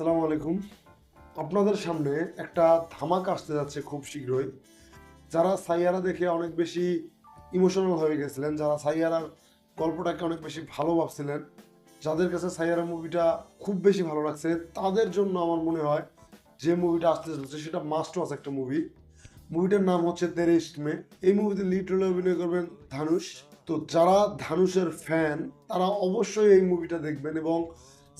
আসসালামু আলাইকুম। আপনাদের সামনে একটা ধামাক আসতে যাচ্ছে খুব শীঘ্রই। যারা সাইয়ারা দেখে অনেক বেশি ইমোশনাল হয়ে গেছিলেন, যারা সাইয়ারার গল্পটাকে অনেক বেশি ভালো ভাবছিলেন, যাদের কাছে সাইয়ারা মুভিটা খুব বেশি ভালো লাগছে, তাদের জন্য আমার মনে হয় যে মুভিটা আসতে চলছে সেটা মাস্ট ওয়াচ একটা মুভি মুভিটার নাম হচ্ছে তেরে মে। এই মুভিতে লিড রোলে অভিনয় করবেন ধানুষ তো যারা ধানুষের ফ্যান তারা অবশ্যই এই মুভিটা দেখবেন এবং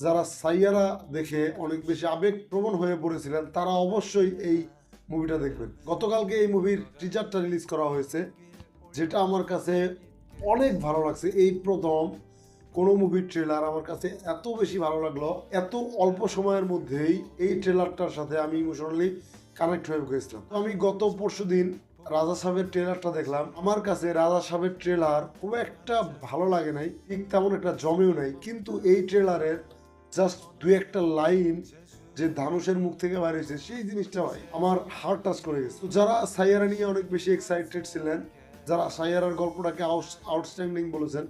যারা সাইয়ারা দেখে অনেক বেশি আবেগপ্রবণ হয়ে পড়েছিলেন, তারা অবশ্যই এই মুভিটা দেখবেন। গতকালকে এই মুভির টিজারটা রিলিজ করা হয়েছে, যেটা আমার কাছে অনেক ভালো লাগছে। এই প্রথম কোনো মুভির ট্রেলার আমার কাছে এত বেশি ভালো লাগল, এত অল্প সময়ের মধ্যেই এই ট্রেলারটার সাথে আমি ইমোশনালি কানেক্ট হয়ে গেছিলাম। তো আমি গত পরশু দিন রাজা সাহেবের ট্রেলারটা দেখলাম। আমার কাছে রাজা সাহেবের ট্রেলার খুব একটা ভালো লাগে নাই, ঠিক তেমন একটা জমেও নাই, কিন্তু এই ট্রেলারের জাস্ট দু একটা লাইন যে ধানুষের মুখ থেকে বার হয়েছে, সেই জিনিসটা ভাই আমার হার্ট টাচ করে গেছে। তো যারা সাইয়ারা নিয়ে অনেক বেশি এক্সাইটেড ছিলেন, যারা সাইয়ারার গল্পটাকে আউটস্ট্যান্ডিং বলেছেন,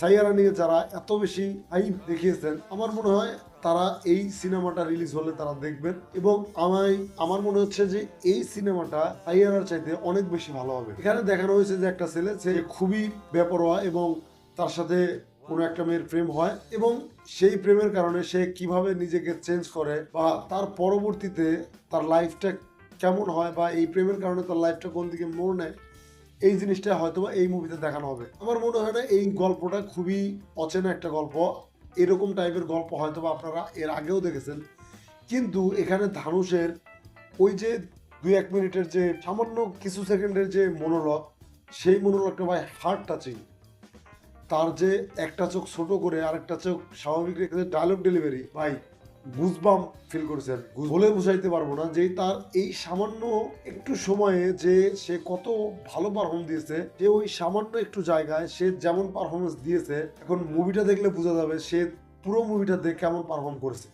সাইয়ারা নিয়ে যারা এত বেশি হাইপ দেখিয়েছেন, আমার মনে হয় তারা এই সিনেমাটা রিলিজ হলে তারা দেখবেন। এবং আমায় আমার মনে হচ্ছে যে এই সিনেমাটা সাইয়ারার চাইতে অনেক বেশি ভালো হবে। এখানে দেখানো হয়েছে যে একটা ছেলে, সে খুবই বেপরোয়া এবং তার সাথে কোনো একটা মেয়ের প্রেম হয় এবং সেই প্রেমের কারণে সে কীভাবে নিজেকে চেঞ্জ করে বা তার পরবর্তীতে তার লাইফটা কেমন হয় বা এই প্রেমের কারণে তার লাইফটা কোন দিকে মোড় নেয়, এই জিনিসটা হয়তো এই মুভিতে দেখানো হবে। আমার মনে হয় না এই গল্পটা খুবই অচেনা একটা গল্প। এরকম টাইপের গল্প হয়তো আপনারা এর আগেও দেখেছেন। কিন্তু এখানে ধানুষের ওই যে দুই এক মিনিটের যে সামান্য কিছু সেকেন্ডের যে মনোলগ সেই মনোলগটা ভাই হার্ট টাচিং তার যে একটা চোখ ছোট করে আর একটা চোখ স্বাভাবিক রেখে ডায়লগ ডেলিভারি ভাই গুজবাম ফিল করেছে করেছেন বলে বুঝাইতে পারব না যে তার এই সামান্য একটু সময়ে যে সে কত ভালো পারফর্ম দিয়েছে যে ওই সামান্য একটু জায়গায় সে যেমন পারফরমেন্স দিয়েছে, এখন মুভিটা দেখলে বোঝা যাবে সে পুরো মুভিটা দেখে কেমন পারফর্ম করেছে।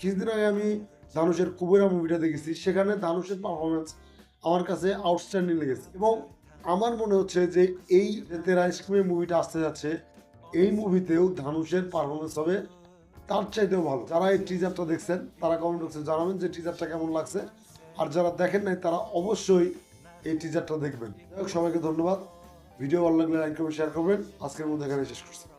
কিছুদিন আগে আমি ধানুষের কুবেরা মুভিটা দেখেছি, সেখানে ধানুষের পারফরমেন্স আমার কাছে আউটস্ট্যান্ডিং লেগেছে এবং আমার মনে হচ্ছে যে এই রেতের তেরা আইসক্রিমের মুভিটা আসতে যাচ্ছে, এই মুভিতেও ধানুষের পারফরমেন্স হবে। তার চাইতেও ভালো। যারা এই টিজারটা দেখছেন, তারা কমেন্ট বক্সে জানাবেন যে টিজারটা কেমন লাগছে। আর যারা দেখেন নাই, তারা অবশ্যই এই টিজারটা দেখবেন। সবাইকে ধন্যবাদ। ভিডিও ভালো লাগলে লাইক করবেন শেয়ার করবেন। আজকের মধ্যে এখানে শেষ করছি।